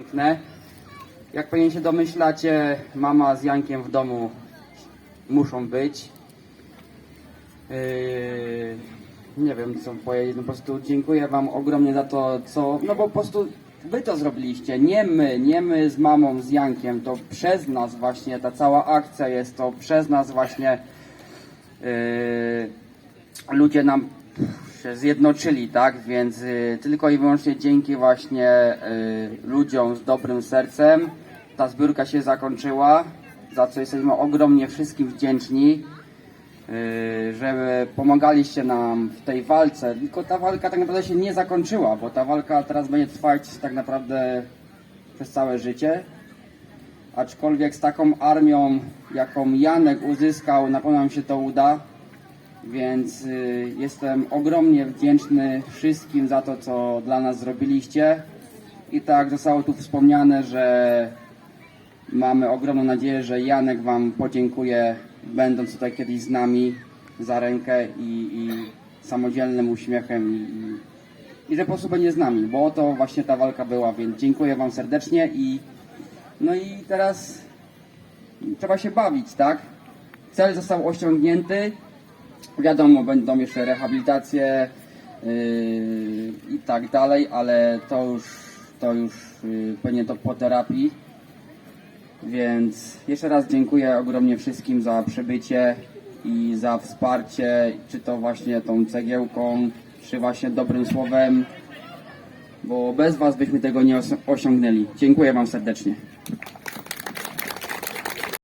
piękne. Jak pewnie się domyślacie, mama z Jankiem w domu muszą być. Yy, nie wiem co powiedzieć, no po prostu dziękuję Wam ogromnie za to, co, no bo po prostu Wy to zrobiliście, nie my, nie my z mamą, z Jankiem, to przez nas właśnie ta cała akcja jest, to przez nas właśnie yy, ludzie nam się zjednoczyli, tak? Więc y, tylko i wyłącznie dzięki właśnie y, ludziom z dobrym sercem ta zbiórka się zakończyła, za co jesteśmy ogromnie wszystkim wdzięczni, y, że pomagaliście nam w tej walce. Tylko ta walka tak naprawdę się nie zakończyła, bo ta walka teraz będzie trwać tak naprawdę przez całe życie. Aczkolwiek z taką armią, jaką Janek uzyskał, na pewno nam się to uda. Więc y, jestem ogromnie wdzięczny wszystkim za to, co dla nas zrobiliście. I tak zostało tu wspomniane, że mamy ogromną nadzieję, że Janek Wam podziękuje, będąc tutaj kiedyś z nami za rękę i, i samodzielnym uśmiechem i, i, i że po prostu będzie z nami, bo to właśnie ta walka była, więc dziękuję Wam serdecznie i no i teraz trzeba się bawić, tak? Cel został osiągnięty. Wiadomo, będą jeszcze rehabilitacje yy, i tak dalej, ale to już, to już yy, pewnie to po terapii. Więc jeszcze raz dziękuję ogromnie wszystkim za przybycie i za wsparcie, czy to właśnie tą cegiełką, czy właśnie dobrym słowem, bo bez Was byśmy tego nie os- osiągnęli. Dziękuję Wam serdecznie.